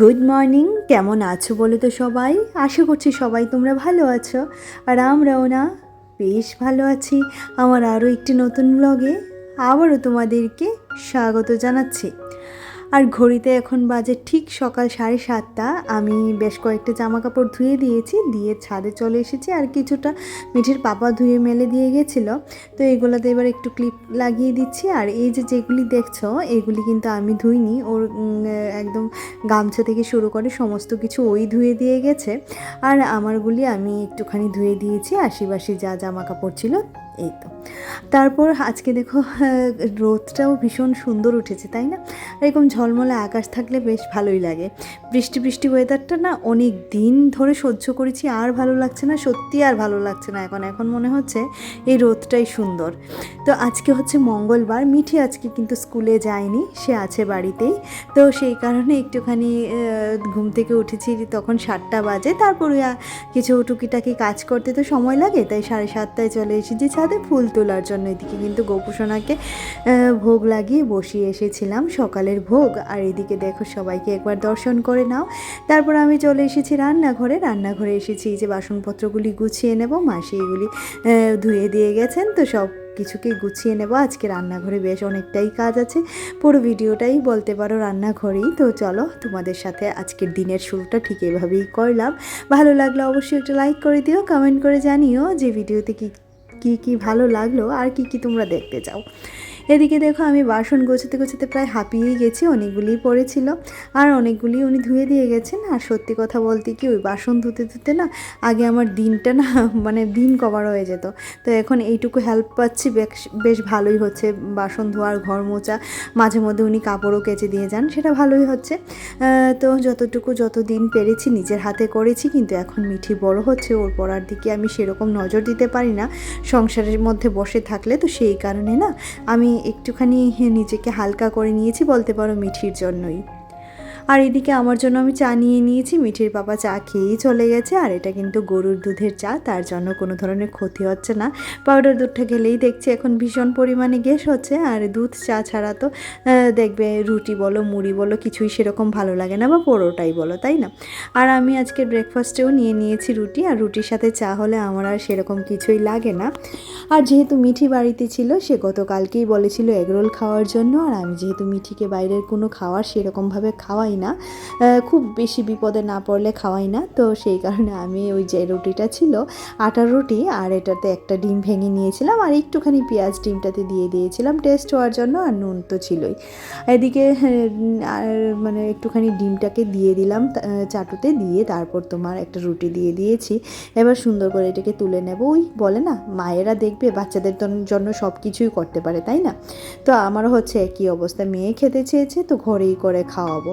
Good morning কেমন আছো বলো তো সবাই? আশা করছি সবাই তোমরা ভালো আছো। আর আমরাও না, বেশ ভালো আছি। আমার আরও একটি নতুন ব্লগে আবারও তোমাদেরকে স্বাগত জানাচ্ছি। আর ঘড়িতে এখন বাজে ঠিক সকাল সাড়ে সাতটা। আমি বেশ কয়েকটা জামা কাপড় ধুয়ে দিয়েছি, দিয়ে ছাদে চলে এসেছি আর কিছুটা মিঠির পাপা ধুয়ে মেলে দিয়ে গেছিল। তো এগুলোতে এবার একটু ক্লিপ লাগিয়ে দিচ্ছি আর এই যে যেগুলি দেখছ, এগুলি কিন্তু আমি ধুইনি। ওর একদম গামছা থেকে শুরু করে সমস্ত কিছু ওই ধুয়ে দিয়ে গেছে। আর আমারগুলি আমি একটুখানি ধুয়ে দিয়েছি। আশিবাসি যা জামা কাপড় ছিল এই তো। তারপর আজকে দেখো রোদটাও ভীষণ সুন্দর উঠেছে, তাই না? এরকম ঝলমলে আকাশ থাকলে বেশ ভালোই লাগে। বৃষ্টি বৃষ্টি ওয়েদারটা না অনেক দিন ধরে সহ্য করেছি, আর ভালো লাগছে না, সত্যি আর ভালো লাগছে না এখন। এখন মনে হচ্ছে এই রোদটাই সুন্দর। তো আজকে হচ্ছে মঙ্গলবার, মিঠি আজকে কিন্তু স্কুলে যায়নি, সে আছে বাড়িতেই। তো সেই কারণে একটুখানি ঘুম থেকে উঠেছি, তখন সাতটা বাজে। তারপরে কিছু টুকিটাকি কাজ করতে তো সময় লাগে, তাই সাড়ে সাতটায় চলে এসেছি ছাদে ফুল তোলার জন্য এদিকে কিন্তু গোপুসোনাকে ভোগ লাগিয়ে বসিয়ে এসেছিলাম সকালের ভোগ। আর এদিকে দেখো সবাইকে একবার দর্শন করে নাও। তারপর আমি চলে এসেছি রান্নাঘরে। রান্নাঘরে এসেছি যে বাসনপত্রগুলি গুছিয়ে নেব। মাসি এগুলি ধুয়ে দিয়ে গেছেন। তো সব কিছুকে গুছিয়ে নেব। আজকে রান্নাঘরে বেশ অনেকটাই কাজ আছে। পুরো ভিডিওটাই বলতে পারো রান্নাঘরেই। তো চলো তোমাদের সাথে আজকের দিনের শুরুটা ঠিক এভাবেই করলাম। ভালো লাগলে অবশ্যই একটা লাইক করে দিও কমেন্ট করে জানিও যে ভিডিওতে কি কি কি ভালো লাগল আর কি কি তোমরা দেখতে চাও। এদিকে দেখো আমি বাসন গোছাতে গোছাতে প্রায় হাঁপিয়েই গেছি অনেকগুলিই পড়েছিল। আর অনেকগুলি উনি ধুয়ে দিয়ে গেছেন। আর সত্যি কথা বলতে কি, ওই বাসন ধুতে ধুতে না আগে আমার দিনটা না মানে দিন কভার হয়ে যেত। তো এখন এইটুকু হেল্প পাচ্ছি, বেশ বেশ ভালোই হচ্ছে। বাসন ধোয়ার, ঘর মোচা মাঝে মধ্যে উনি কাপড়ও কেচে দিয়ে যান, সেটা ভালোই হচ্ছে। তো যতটুকু যত দিন পেরেছি নিজের হাতে করেছি, কিন্তু এখন মিঠি বড় হচ্ছে, ওর পড়ার দিকে আমি সেরকম নজর দিতে পারি না। সংসারের মধ্যে বসে থাকলে তো সেই কারণে না আমি একটুখানি নিজেকে হালকা করে নিয়েছি বলতে পারো মিঠির জন্যই। আর এদিকে আমার জন্য আমি চা নিয়ে নিয়েছি, মিঠির বাবা চা খেয়েই চলে গেছে, আর এটা কিন্তু গরুর দুধের চা, তার জন্য কোনো ধরনের ক্ষতি হচ্ছে না। পাউডার দুধটা খেলেই দেখছি এখন ভীষণ পরিমাণে গ্যাস হচ্ছে, আর দুধ চা ছাড়া তো দেখবে রুটি বলো, মুড়ি বলো, কিছুই সেরকম ভালো লাগে না, বা পরোটাই বলো, তাই না? আর আমি আজকে ব্রেকফাস্টেও নিয়ে নিয়েছি রুটি, আর রুটির সাথে চা হলে আমার আর সেরকম কিছুই লাগে না। আর যেহেতু মিঠি বাড়িতে ছিল, সে গতকালকেই বলেছিল এগরোল খাওয়ার জন্য, আর আমি যেহেতু মিঠিকে বাইরের কোনো খাওয়ার সেরকমভাবে খাওয়াই না। খুব বেশি বিপদে না পড়লে খাওয়াই না। তো সেই কারণে আমি ওই যে রুটিটা ছিল আটার রুটি আর এটাতে একটা ডিম ভেঙে নিয়েছিলাম আর একটুখানি পেঁয়াজ ডিমটাতে দিয়ে দিয়েছিলাম। টেস্ট হওয়ার জন্য আর নুন তো ছিলই। এদিকে হ্যাঁ, আর মানে একটুখানি ডিমটাকে দিয়ে দিলাম চাটুতে দিয়ে তারপর তোমার একটা রুটি দিয়ে দিয়েছি। এবার সুন্দর করে এটাকে তুলে নেব। ওই বলে না মায়েরা দেখবে বাচ্চাদের জন্য সব কিছুই করতে পারে তাই না? তো আমারও হচ্ছে একই অবস্থা। মেয়ে খেতে চেয়েছে তো ঘরেই করে খাওয়াবো।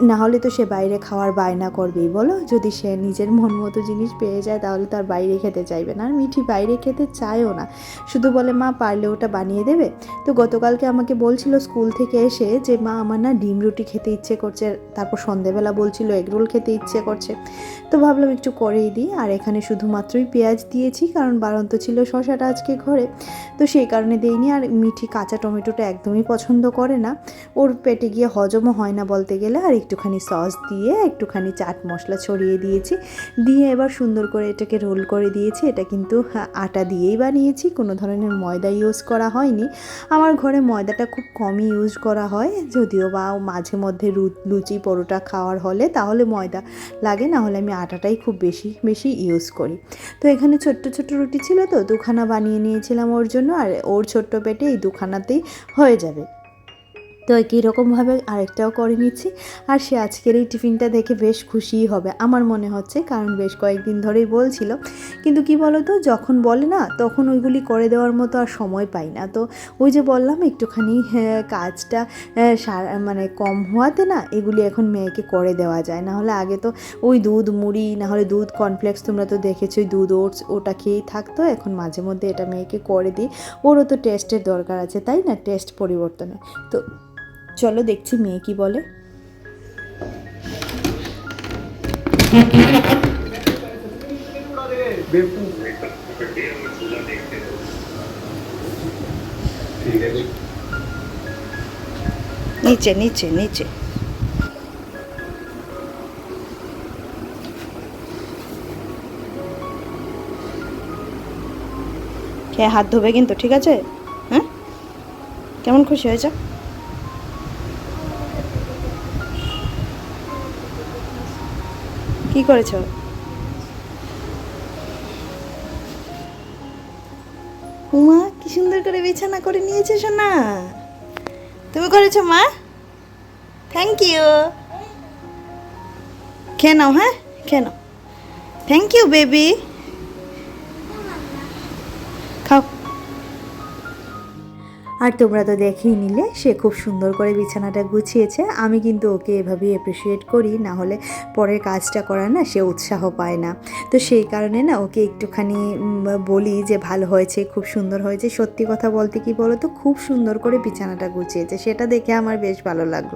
না হলে তো সে বাইরে খাওয়ার বায়না করবেই, বলো? যদি সে নিজের মন মতো জিনিস পেয়ে যায়, তাহলে তার বাইরে খেতে চাইবে না। আর মিঠি বাইরে খেতে চায়ও না। শুধু বলে, মা, পারলে ওটা বানিয়ে দেবে? তো গতকালকে আমাকে বলছিল স্কুল থেকে এসে যে, মা, আমার না ডিম রুটি খেতে ইচ্ছে করছে। তারপর সন্ধেবেলা বলছিল এগরোল খেতে ইচ্ছে করছে। তো ভাবলাম একটু করেই দিই। আর এখানে শুধুমাত্রই পেঁয়াজ দিয়েছি, কারণ বারন্ত ছিল শশাটা আজকে ঘরে। তো সেই কারণে দেইনি। আর মিঠি কাঁচা টমেটোটা একদমই পছন্দ করে না। ওর পেটে গিয়ে হজমও হয় না বলতে গেলে। আর একটুখানি সস দিয়ে, একটুখানি চাট মশলা ছড়িয়ে দিয়েছি। দিয়ে এবার সুন্দর করে এটাকে রোল করে দিয়েছি। এটা কিন্তু আটা দিয়েই বানিয়েছি। কোনো ধরনের ময়দা ইউজ করা হয়নি। আমার ঘরে ময়দাটা খুব কমই ইউজ করা হয়। যদিও বা মাঝে মধ্যে লুচি, পরোটা খাওয়ার হলে তাহলে ময়দা লাগে, না হলে আমি আটাটাই খুব বেশি বেশি ইউজ করি। তো এখানে ছোট্ট ছোট্ট রুটি ছিল তো, দুখানা বানিয়ে নিয়েছিলাম ওর জন্য। আর ওর ছোট্ট পেটে এই দুখানাতেই হয়ে যাবে। তো একই রকমভাবে আরেকটাও করে নিচ্ছি। আর সে আজকের এই টিফিনটা দেখে বেশ খুশিই হবে আমার মনে হচ্ছে কারণ বেশ কয়েকদিন ধরেই বলছিল। কিন্তু কি বলো তো যখন বলে না তখন ওইগুলি করে দেওয়ার মতো আর সময় পাই না। তো ওই যে বললাম একটুখানি হ্যাঁ, কাজটা হ্যাঁ, মানে কম হওয়াতে না এগুলি এখন মেয়েকে করে দেওয়া যায়। না হলে আগে তো ওই দুধ মুড়ি না হলে দুধ কর্নফ্লেক্স তোমরা তো দেখেছোই দুধ ওটস ওটা খেয়েই থাকতো। এখন মাঝে মধ্যে এটা মেয়েকে করে দিই। ওরও তো টেস্টের দরকার আছে তাই না? টেস্ট পরিবর্তনে তো চলো দেখছি মেয়ে কি বলে। নিচে নিচে নিচে। খেয়ে হাত ধোবে কিন্তু, ঠিক আছে? হ্যাঁ কেমন খুশি হয়েছে? কি করেছ? উমা, কি সুন্দর করে বিছানা করে নিয়েছে সোনা। তুমি করেছ, মা? থ্যাংক ইউ খেয়ে নাও হ্যাঁ? খেয়ে নাও। থ্যাংক ইউ বেবি আর তোমরা তো দেখেই নিলে, সে খুব সুন্দর করে বিছানাটা গুছিয়েছে। আমি কিন্তু ওকে এভাবেই অ্যাপ্রিসিয়েট করি, না হলে পরের কাজটা করার না সে উৎসাহ পায় না। তো সেই কারণে না ওকে একটুখানি বলি যে ভালো হয়েছে, খুব সুন্দর হয়েছে। সত্যি কথা বলতে কি বলো তো খুব সুন্দর করে বিছানাটা গুছিয়েছে। সেটা দেখে আমার বেশ ভালো লাগল।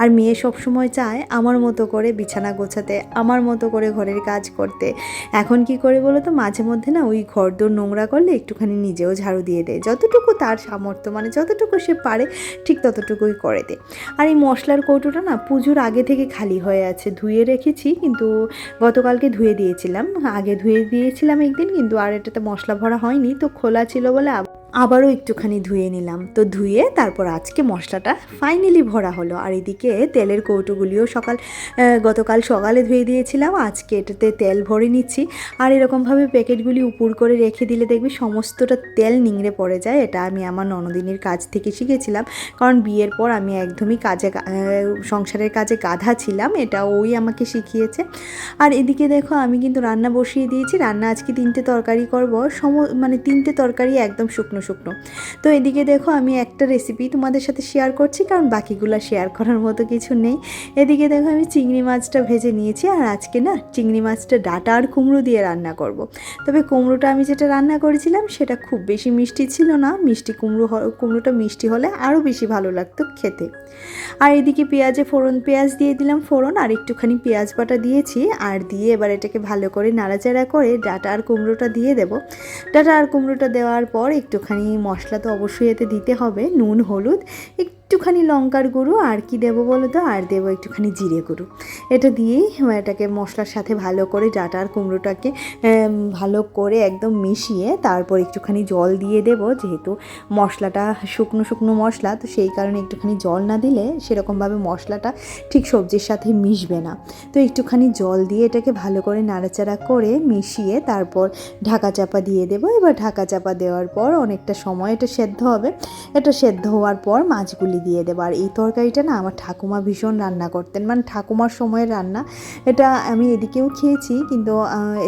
আর মেয়ে সবসময় চায় আমার মতো করে বিছানা গোছাতে, আমার মতো করে ঘরের কাজ করতে। এখন কি করে বলো তো মাঝে মধ্যে না ওই ঘর দোর নোংরা করলে একটুখানি নিজেও ঝাড়ু দিয়ে দেয়। যতটুকু তার সামর্থ্য মানে যতটুকু সে পারে ঠিক ততটুকুই করে দে। আর এই মশলার কৌটোটা না পুজোর আগে থেকে খালি হয়ে আছে। ধুয়ে রেখেছি, কিন্তু গতকালকে ধুয়ে দিয়েছিলাম। আগে ধুয়ে দিয়েছিলাম একদিন, কিন্তু আর এটাতে মশলা ভরা হয়নি, তো খোলা ছিল বলে আবারও একটুখানি ধুয়ে নিলাম। তো ধুয়ে তারপর আজকে মশলাটা ফাইনালি ভরা হলো। আর এদিকে তেলের কৌটোগুলিও সকাল গতকাল সকালে ধুয়ে দিয়েছিলাম। আজকে এটাতে তেল ভরে নিচ্ছি। আর এরকমভাবে প্যাকেটগুলি উপর করে রেখে দিলে দেখবি সমস্তটা তেল নিংড়ে পড়ে যায়। এটা আমি আমার ননদিনীর কাজ থেকে শিখেছিলাম। কারণ বিয়ের পর আমি একদমই কাজে সংসারের কাজে গাধা ছিলাম। এটা ওই আমাকে শিখিয়েছে। আর এদিকে দেখো আমি কিন্তু রান্না বসিয়ে দিয়েছি। রান্না আজকে তিনটে তরকারি করব। সম মানে তিনটে তরকারি একদম শুকনো শুকনো। তো এদিকে দেখো আমি একটা রেসিপি তোমাদের সাথে শেয়ার করছি, কারণ বাকিগুলো শেয়ার করার মতো কিছু নেই। এদিকে দেখো আমি চিংড়ি মাছটা ভেজে নিয়েছি, আর আজকে না চিংড়ি মাছটা ডাটা আর কুমড়ো দিয়ে রান্না করব। তবে কুমড়োটা আমি যেটা রান্না করেছিলাম সেটা খুব বেশি মিষ্টি ছিল না, মিষ্টি কুমড়ো কুমড়োটা মিষ্টি হলে আরও বেশি ভালো লাগতো খেতে। আর এদিকে পেঁয়াজে ফোড়ন, পেঁয়াজ দিয়ে দিলাম ফোড়ন, আর একটুখানি পেঁয়াজ বাটা দিয়েছি, আর দিয়ে এবার এটাকে ভালো করে নাড়াচাড়া করে ডাটা আর কুমড়োটা দিয়ে দেবো। ডাটা আর কুমড়োটা দেওয়ার পর একটুখানি মশলা তো অবশ্যই এতে দিতে হবে নুন হলুদ একটুখানি লঙ্কার গুঁড়ো, আর কি দেবো বলো তো? আর দেবো একটুখানি জিরে গুঁড়ো। এটা দিয়েই এটাকে মশলার সাথে ভালো করে ডাটা আর কুমড়োটাকে ভালো করে একদম মিশিয়ে তারপর একটুখানি জল দিয়ে দেবো। যেহেতু মশলাটা শুকনো শুকনো মশলা, তো সেই কারণে একটুখানি জল না দিলে সেরকমভাবে মশলাটা ঠিক সবজির সাথে মিশবে না। তো একটুখানি জল দিয়ে এটাকে ভালো করে নাড়াচাড়া করে মিশিয়ে তারপর ঢাকা চাপা দিয়ে দেবো। এবার ঢাকা চাপা দেওয়ার পর অনেকটা সময় এটা সেদ্ধ হবে। এটা সেদ্ধ হওয়ার পর মাছগুলি দিয়ে দেবো। আর এই তরকারিটা না আমার ঠাকুমা ভীষণ রান্না করতেন। মানে ঠাকুমার সময়ের রান্না। এটা আমি এদিকেও খেয়েছি, কিন্তু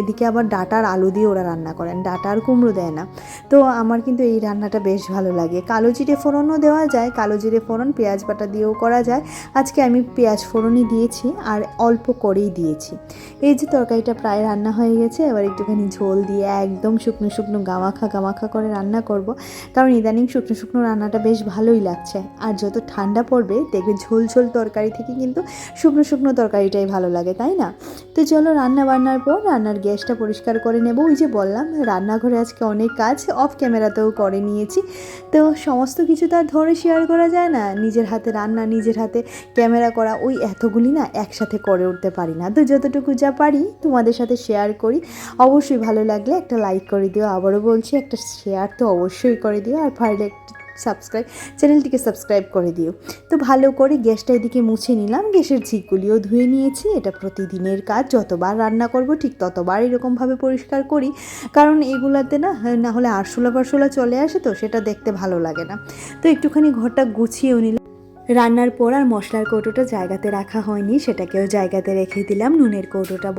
এদিকে আবার ডাটার আলু দিয়ে ওরা রান্না করেন। ডাটা আর কুমড়ো দেয় না। তো আমার কিন্তু এই রান্নাটা বেশ ভালো লাগে। কালো জিরে ফোড়নও দেওয়া যায়। কালো জিরে ফোড়ন, পেঁয়াজ বাটা দিয়েও করা যায়। আজকে আমি পেঁয়াজ ফোড়নই দিয়েছি আর অল্প করেই দিয়েছি। এই যে তরকারিটা প্রায় রান্না হয়ে গেছে, এবার একটুখানি ঝোল দিয়ে একদম শুকনো শুকনো গামাখা গামাখা করে রান্না করব। কারণ ইদানিং শুকনো শুকনো রান্নাটা বেশ ভালোই লাগছে। আর যত ঠান্ডা পড়বে, দেখবে ঝোল ঝোল তরকারি থেকে কিন্তু শুকনো শুকনো তরকারিটাই ভালো লাগে, তাই না? তো চলো রান্না বান্নার পর রান্নার গ্যাসটা পরিষ্কার করে নেব। ওই যে বললাম, রান্নাঘরে আজকে অনেক কাজ অফ ক্যামেরাতেও করে নিয়েছি। তো সমস্ত কিছু তো আর ধরে শেয়ার করা যায় না। নিজের হাতে রান্না, নিজের হাতে ক্যামেরা করা, ওই এতগুলি না একসাথে করে উঠতে পারি না। তো যতটুকু যা পারি তোমাদের সাথে শেয়ার করি। অবশ্যই ভালো লাগলে একটা লাইক করে দিও। আবারও বলছি, একটা শেয়ার তো অবশ্যই করে দিও। আর একটা সাবস্ক্রাইব চ্যানেলটিকে সাবস্ক্রাইব করে দিও। তো ভালো করে গ্যাসটা এদিকে মুছে নিলাম, গ্যাসের ঝিকগুলিও ধুয়ে নিয়েছি, এটা প্রতিদিনের কাজ, যতবার রান্না করব ঠিক ততবার এরকমভাবে পরিষ্কার করি। কারণ এগুলাতে না না হলে আরশোলা ফারশোলা চলে আসে তো, সেটা দেখতে ভালো লাগে না। তো একটুখানি ঘরটা গুছিয়েও নিলাম। রান্নার পর আর মশলার কৌটোটা জায়গাতে রাখা হয়নি, সেটাকেও জায়গাতে রেখে দিলাম। নুনের কৌটোটা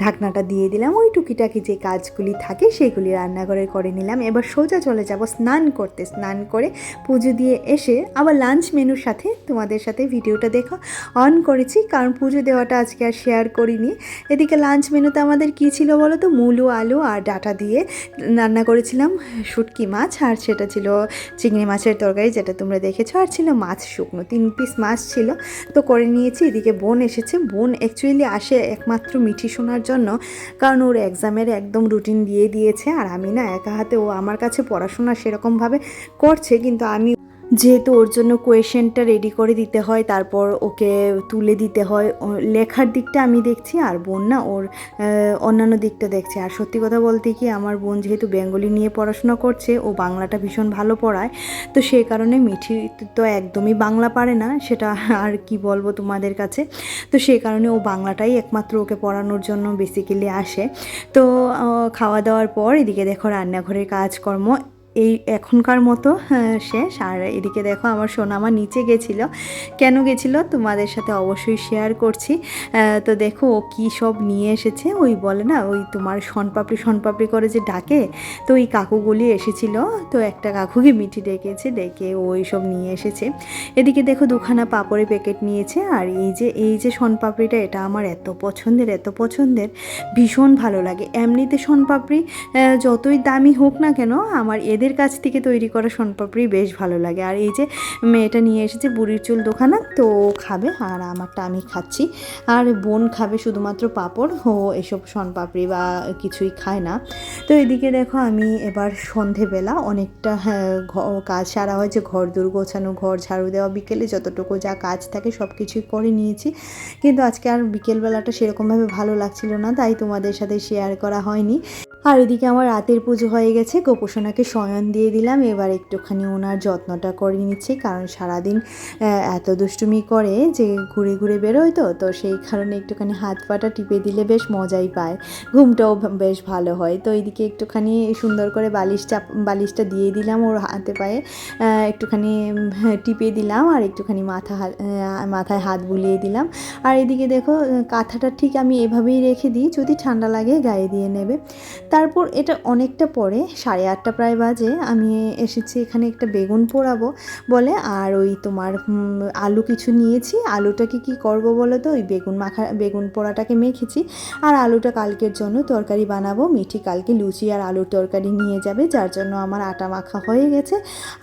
ঢাকনাটা দিয়ে দিলাম। ওই টুকিটাকি যে কাজগুলি থাকে, সেগুলি রান্নাঘরে করে নিলাম। এবার সোজা চলে যাব স্নান করতে। স্নান করে পুজো দিয়ে এসে আবার লাঞ্চ মেনুর সাথে তোমাদের সাথে ভিডিওটা দেখো, অন করেছি। কারণ পুজো দেওয়াটা আজকে আর শেয়ার করিনি। এদিকে লাঞ্চ মেনুতে আমাদের কী ছিল বলো তো? মূলো, আলু আর ডাটা দিয়ে রান্না করেছিলাম। শুটকি মাছ আর সেটা ছিল চিংড়ি মাছের তরকারি, যেটা তোমরা দেখেছ। আর ছিল মাছ শুকনো, তিন পিস মাছ ছিল। তো করে নিয়েছি, এদিকে বোন এসেছে। বোন অ্যাকচুয়ালি আসে একমাত্র মিঠি শোনার জন্য, কারণ ওর এক্সামের একদম রুটিন দিয়ে দিয়েছে। আর আমি না একা হাতে ও আমার কাছে পড়াশোনা সেরকমভাবে করছে, কিন্তু আমি যেহেতু ওর জন্য কোয়েশনটা রেডি করে দিতে হয়, তারপর ওকে তুলে দিতে হয়। লেখার দিকটা আমি দেখছি, আর বোন না ওর অন্যান্য দিকটা দেখছে। আর সত্যি কথা বলতে কি, আমার বোন যেহেতু বেঙ্গলি নিয়ে পড়াশোনা করছে, ও বাংলাটা ভীষণ ভালো পড়ায়। তো সেই কারণে মিঠি তো একদমই বাংলা পারে না, সেটা আর কি বলব তোমাদের কাছে। তো সেই কারণে ও বাংলাটাই একমাত্র ওকে পড়ানোর জন্য বেসিক্যালি আসে। তো খাওয়া দাওয়ার পর এদিকে দেখো রান্নাঘরের কাজকর্ম। এই এখনকার মতো আহ, শেষ। আর এদিকে দেখো আমার সোনামা নিচে গেছিল। কেন গেছিল? তোমাদের সাথে অবশ্যই শেয়ার করছি। তো দেখো ও কী সব নিয়ে এসেছে? ওই বলে না ওই তোমার শনপাপড়ি শনপাপড়ি করে যে ডাকে তো ওই কাকুগুলি এসেছিল। তো একটা কাকুকে মিঠি ডেকেছে ডেকে ও সব নিয়ে এসেছে। এদিকে দেখো দুখানা পাপড়ের প্যাকেট নিয়েছে। আর এই যে এই যে শনপাপড়িটা এটা আমার এত পছন্দের এত পছন্দের। ভীষণ ভালো লাগে। এমনিতে শনপাপড়ি যতই দামি হোক না কেন আমার এদের কাছ থেকে তৈরি করা শনপাপড়ি বেশ ভালো লাগে। আর এই যে মেয়েটা নিয়ে এসেছে বুড়ির চুল দোকানা তো খাবে আর আমারটা আমি খাচ্ছি। আর বোন খাবে শুধুমাত্র পাঁপড় ও এসব শনপাপড়ি বা কিছুই খায় না। তো এদিকে দেখো আমি এবার সন্ধেবেলা অনেকটা হ্যাঁ, কাজ সারা হয়েছে ঘর দূর গোছানো ঘর ঝাড়ু দেওয়া বিকেলে যতটুকু যা কাজ থাকে সব কিছুই করে নিয়েছি। কিন্তু আজকে আর বিকেলবেলাটা সেরকমভাবে ভালো লাগছিল না তাই তোমাদের সাথে শেয়ার করা হয়নি। আর এদিকে আমার রাতের পুজো হয়ে গেছে। গোপোষণাকে শয়ন দিয়ে দিলাম। এবার একটুখানি ওনার যত্নটা করে নিচ্ছি। কারণ সারাদিন এত দুষ্টুমি করে যে ঘুরে ঘুরে বেরোয় তো তো সেই কারণে একটুখানি হাত পাটা টিপে দিলে বেশ মজাই পায়। ঘুমটাও বেশ ভালো হয়। তো এইদিকে একটুখানি সুন্দর করে বালিশ চাপ বালিশটা দিয়ে দিলাম ওর হাতে পায়ে। একটুখানি টিপে দিলাম আর একটুখানি মাথা মাথায় হাত বুলিয়ে দিলাম। আর এদিকে দেখো, কাঁথাটা ঠিক আমি এভাবেই রেখে দিই। যদি ঠান্ডা লাগে গায়ে দিয়ে নেবে। তারপর এটা অনেকটা পরে সাড়ে আটটা প্রায় বাজে আমি এসেছি এখানে একটা বেগুন পোড়াবো বলে আর ওই তোমার আলু কিছু নিয়েছি। আলুটাকে কি করব বলো তো? ওই বেগুন মাখা বেগুন পোড়াটাকে মেখেছি। আর আলুটা কালকের জন্য তরকারি বানাবো। মিঠি কালকে লুচি আর আলুর তরকারি নিয়ে যাবে যার জন্য আমার আটা মাখা হয়ে গেছে।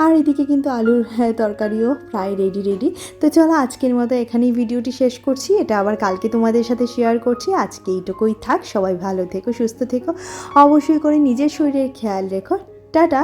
আর এদিকে কিন্তু আলুর হ্যাঁ, তরকারিও প্রায় রেডি রেডি তো চলো আজকের মতো এখানেই ভিডিওটি শেষ করছি। এটা আবার কালকে তোমাদের সাথে শেয়ার করছি। আজকে এইটুকুই থাক। সবাই ভালো থেকো সুস্থ থেকো। অবশ্যই করে নিজের শরীরের খেয়াল রেখো। টাটা।